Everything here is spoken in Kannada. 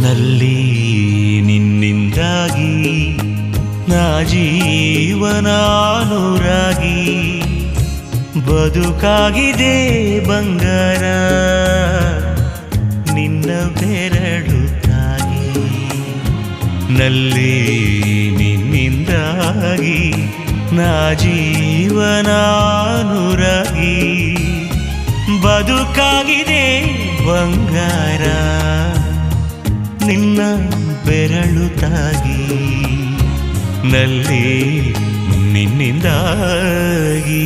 ನಲ್ಲಿ ನಿನ್ನಿಂದಾಗಿ ನಾ ಜೀವನಾನುರಾಗಿ ಬದುಕಾಗಿದೆ ಬಂಗಾರ, ನಿನ್ನ ಬೆರಳು ತಾಗಿ ನಲ್ಲಿ ನಿನ್ನಿಂದಾಗಿ ನಾ ಜೀವನಾನುರಾಗಿ ಬದುಕಾಗಿದೆ ಬಂಗಾರ. ನಿನ್ನ ಬೆರಳು ತಾಗಿ ನಲ್ಲಿ ನಿನ್ನಿಂದಾಗಿ.